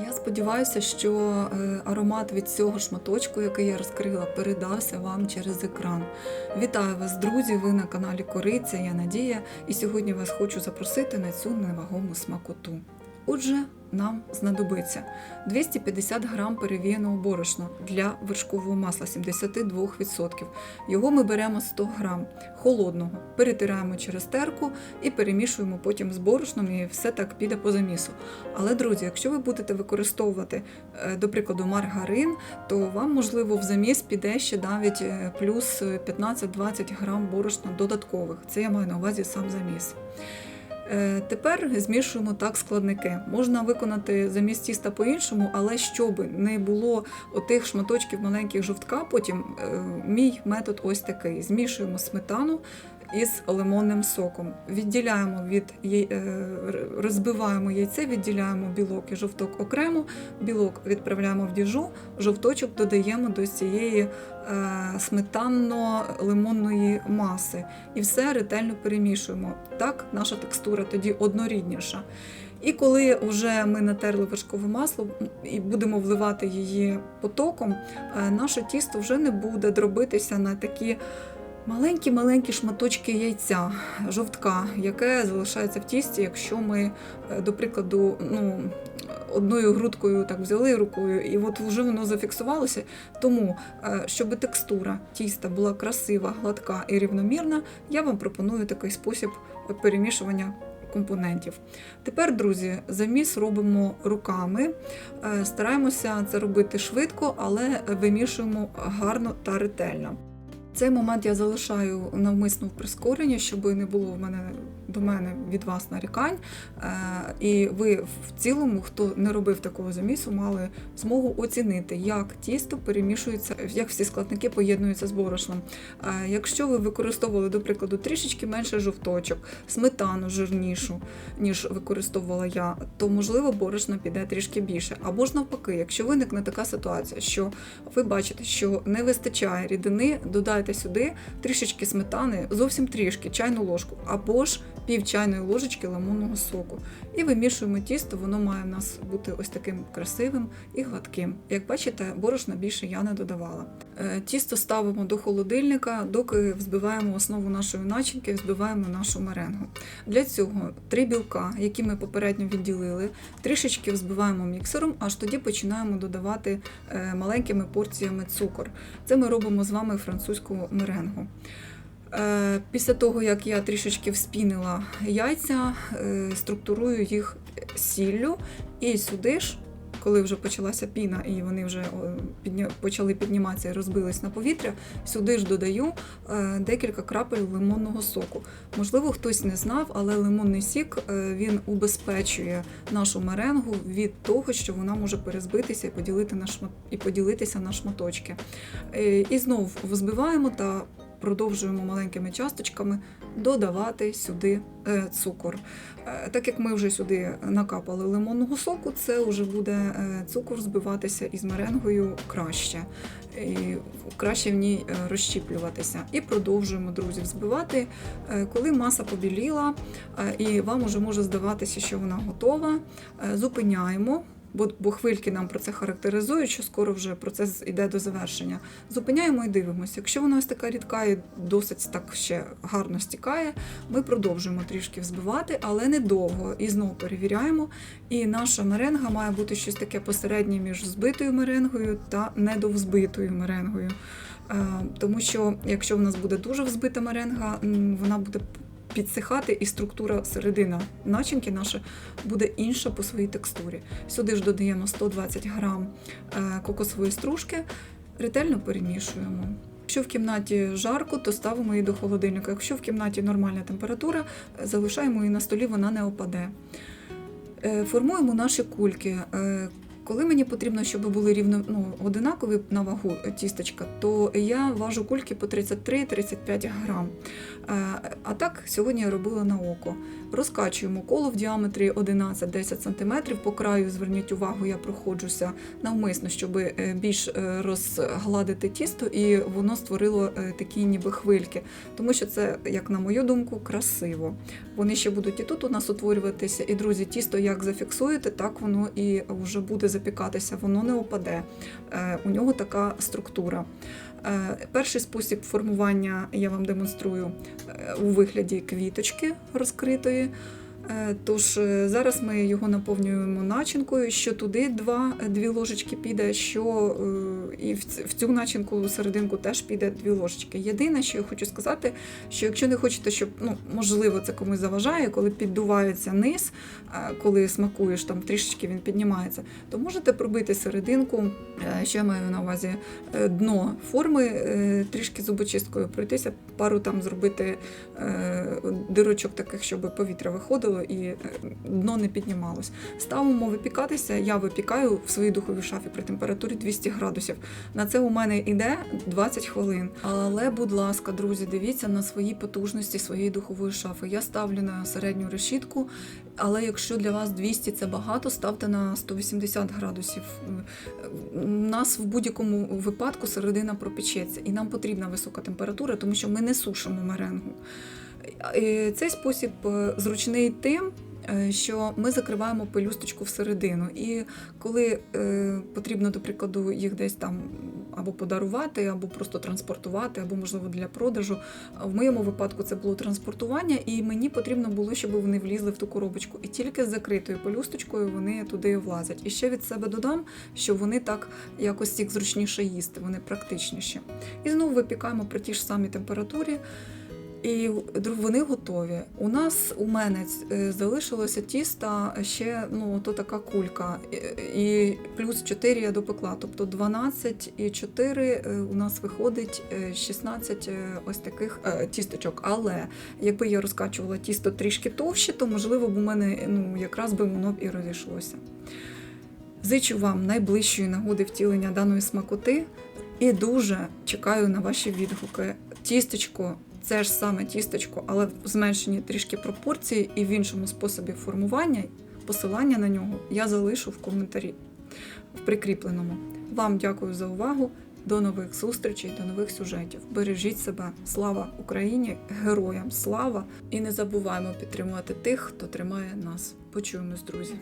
Я сподіваюся, що е, аромат від цього шматочку, який я розкрила, передався вам через екран. Вітаю вас, друзі! Ви на каналі Кориця, я Надія, і сьогодні вас хочу запросити на цю невагому смакоту. Отже, нам знадобиться 250 грам перевіяного борошна для вершкового масла 72%. Його ми беремо 100 грам холодного, перетираємо через терку і перемішуємо потім з борошном, і все так піде по замісу. Але, друзі, якщо ви будете використовувати, е, до прикладу, маргарин, то вам, можливо, в заміс піде ще навіть е, плюс 15-20 грам борошна додаткових. Це я маю на увазі сам заміс. Е, Тепер змішуємо так складники. Можна виконати замість тіста по-іншому, але щоб не було отих шматочків маленьких жовтка, потім е, мій метод ось такий: змішуємо сметану із лимонним соком. Відділяємо від е, розбиваємо яйце, відділяємо білок і жовток окремо. Білок відправляємо в діжу, жовточок додаємо до цієї е, сметанно-лимонної маси. І все ретельно перемішуємо. Так наша текстура тоді однорідніша. І коли вже ми натерли вершкове масло і будемо вливати її потоком, е, наше тісто вже не буде дробитися на такі маленькі-маленькі шматочки яйця, жовтка, яке залишається в тісті, якщо ми, е, до прикладу, ну, одною грудкою так взяли рукою, і от вже воно зафіксувалося. Тому, е, щоб текстура тіста була красива, гладка і рівномірна, я вам пропоную такий спосіб перемішування компонентів. Тепер, друзі, заміс робимо руками. Е, Стараємося це робити швидко, але вимішуємо гарно та ретельно. Цей момент я залишаю навмисно в прискоренні, щоб не було в мене до мене від вас нарікань. Е, І ви в цілому, хто не робив такого замісу, мали змогу оцінити, як тісто перемішується, як всі складники поєднуються з борошном. Е, Якщо ви використовували, до прикладу, трішечки менше жовточок, сметану жирнішу, ніж використовувала я, то можливо борошна піде трішки більше. Або ж навпаки, якщо виникне така ситуація, що ви бачите, що не вистачає рідини, додайте сюди трішечки сметани, зовсім трішки, чайну ложку, або ж пів чайної ложечки лимонного соку. І вимішуємо тісто, воно має в нас бути ось таким красивим і гладким. Як бачите, борошна більше я не додавала. Е, Тісто ставимо до холодильника, доки взбиваємо основу нашої начинки, взбиваємо нашу меренгу. Для цього три білка, які ми попередньо відділили, трішечки взбиваємо міксером, аж тоді починаємо додавати е, маленькими порціями цукор. Це ми робимо з вами французьку меренгу. Е, Після того, як я трішечки вспінила яйця, е, структурую їх сіллю і сюди ж, коли вже почалася піна і вони вже почали підніматися і розбились на повітря, сюди ж додаю е, декілька крапель лимонного соку. Можливо, хтось не знав, але лимонний сік він убезпечує нашу меренгу від того, що вона може перезбитися і поділити на шмат... і поділитися на шматочки. І знов взбиваємо та продовжуємо маленькими часточками додавати сюди е, цукор. Е, Так як ми вже сюди накапали лимонного соку, це вже буде е, цукор збиватися із меренгою краще. І краще в ній розщіплюватися. І продовжуємо, друзі, взбивати. Е, Коли маса побіліла, і вам уже може здаватися, що вона готова, зупиняємо. Бо, хвильки нам про це характеризують, що скоро вже процес йде до завершення. Зупиняємо і дивимося. Якщо вона ось така рідка і досить так ще гарно стікає, ми продовжуємо трішки взбивати, але недовго. І знову перевіряємо. І наша меренга має бути щось таке посереднє між збитою меренгою та недовзбитою меренгою. Е, Тому що якщо в нас буде дуже взбита меренга, вона буде підсихати, і структура середина начинки наша буде інша по своїй текстурі. Сюди ж додаємо 120 грам е, кокосової стружки, ретельно перемішуємо. Якщо в кімнаті жарко, то ставимо її до холодильника. Якщо в кімнаті нормальна температура, е, залишаємо її на столі, вона не опаде. Е, Формуємо наші кульки. Коли мені потрібно, щоб були рівно ну, одинакові на вагу тісточка, то я важу кульки по 33-35 грам. Е, А так сьогодні я робила на око. Розкачуємо коло в діаметрі 11-10 см. По краю зверніть увагу, я проходжуся навмисно, щоб е, більш е, розгладити тісто, і воно створило е, такі ніби хвильки. Тому що це, як на мою думку, красиво. Вони ще будуть і тут у нас утворюватися. І друзі, тісто як зафіксуєте, так воно і вже буде запікатися, воно не опаде. У нього така структура. Е, Перший спосіб формування я вам демонструю е, у вигляді квіточки розкритої. Е, Тож е, зараз ми його наповнюємо начинкою, що туди два, дві ложечки піде, що е, і в цю начинку серединку теж піде дві ложечки. Єдине, що я хочу сказати, що якщо не хочете, щоб ну можливо це комусь заважає, коли піддувається низ, е, коли смакуєш, там трішечки він піднімається, то можете пробити серединку, е, що я маю на увазі, е, дно форми е, трішки зубочисткою пройтися, пару там зробити е, дирочок таких, щоб повітря виходило і е, дно не піднімалось. Ставимо випікатися. Я випікаю в своїй духовій шафі при температурі 200 градусів. На це у мене йде 20 хвилин. Але, будь ласка, друзі, дивіться на свої потужності своєї духової шафи. Я ставлю на середню решітку, але якщо для вас 200 це багато, ставте на 180 градусів. У нас в будь-якому випадку середина пропечеться, і нам потрібна висока температура, тому що ми не сушимо меренгу. Цей спосіб е, зручний тим, е, що ми закриваємо пелюсточку всередину. І коли е, потрібно, до прикладу, їх десь там або подарувати, або просто транспортувати, або, можливо, для продажу. В моєму випадку це було транспортування, і мені потрібно було, щоб вони влізли в ту коробочку. І тільки з закритою пелюсточкою вони туди влазять. І ще від себе додам, що вони так якось їх зручніше їсти, вони практичніші. І знову випікаємо при тій ж самій температурі. І вони готові. У нас у мене е, залишилося тіста ще ну то така кулька, І- плюс 4 я допекла. Тобто 12 і 4 е, у нас виходить е, 16 е, ось таких тісточок. Але якби я розкачувала тісто трішки товще, то можливо б у мене ну якраз би воно б і розійшлося. Зичу вам найближчої нагоди втілення даної смакоти і дуже чекаю на ваші відгуки. Тістечко це ж саме тістечко, але в зменшенні трішки пропорції і в іншому способі формування. Посилання на нього я залишу в коментарі в прикріпленому. Вам дякую за увагу. До нових зустрічей, до нових сюжетів. Бережіть себе. Слава Україні! Героям слава! І не забуваємо підтримувати тих, хто тримає нас. Почуємось, друзі!